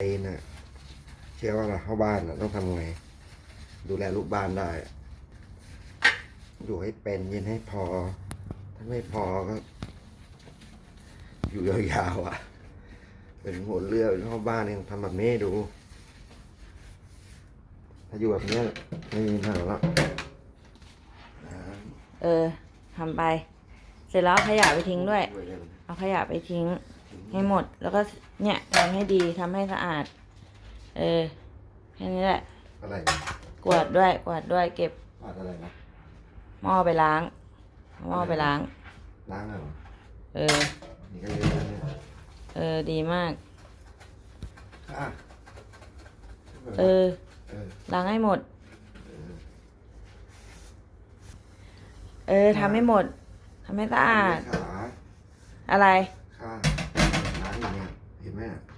เอนน่ะเชื่อว่าเราเข้าบ้านนะต้องทำไง ดูแลลูกบ้านได้ อยู่ให้เป็นเย็นให้พอ ถ้าไม่พอก็ อยู่ยาวๆอะ เป็นหัวเรือเป็นเข้าบ้านยังทำแบบนี้ดู ถ้าอยู่แบบนี้ไม่มีปัญหาแล้วเออทำไป เสร็จแล้วขยะไปทิ้งด้วย เอาขยะไปทิ้ง ให้หมด แล้วก็เนี่ยทำให้ดีทำให้สะอาด เออแค่นี้แหละ อะไรกวาดด้วยกวาดด้วยเก็บวาดอะไรนะหม้อไปล้างเอาหม้อไปล้าง ล้างเหรอเออ นี่ก็เยอะแล้วเนี่ยเออดีมาก อะเออ เออล้างให้หมด เออทำให้หมดทำให้สะอาด ขาอะไร ข